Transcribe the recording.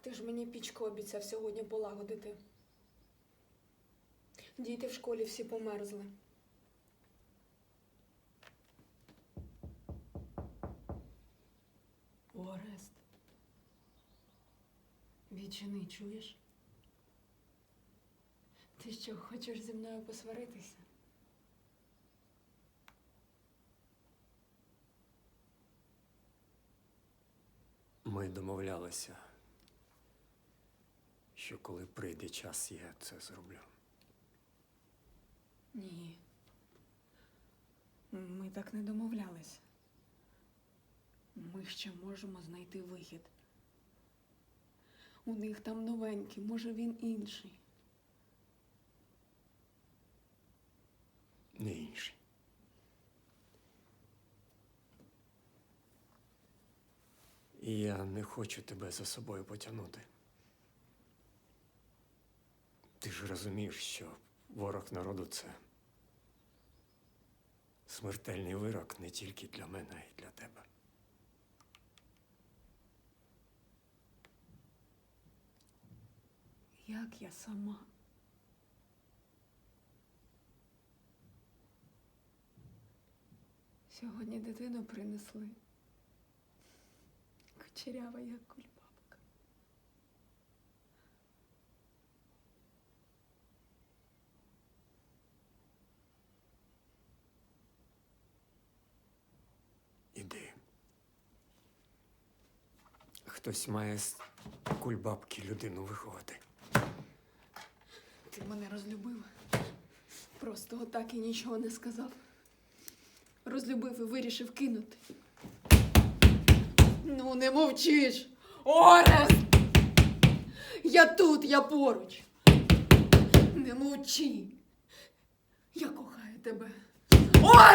Ти ж мені пічку обіцяв сьогодні полагодити. Діти в школі всі померзли. Орест. Відчини, чуєш? Ти що, хочеш зі мною посваритися? Ми домовлялися, що коли прийде час, я це зроблю. Ні. Ми так не домовлялись. Ми ще можемо знайти вихід. У них там новенький, може він інший. Не інший. І я не хочу тебе за собою потягнути. Ти ж розумієш, що ворог народу це смертельний вирок не тільки для мене, а й для тебе. Як я сама? Сьогодні дитину принесли. Кучерява, як кульбабка. Хтось має з кульбабки людину виховати. Ти мене розлюбив. Просто отак і нічого не сказав. Розлюбив і вирішив кинути. Ну, не мовчиш! Орест! Я тут, я поруч. Не мовчи. Я кохаю тебе. Орест!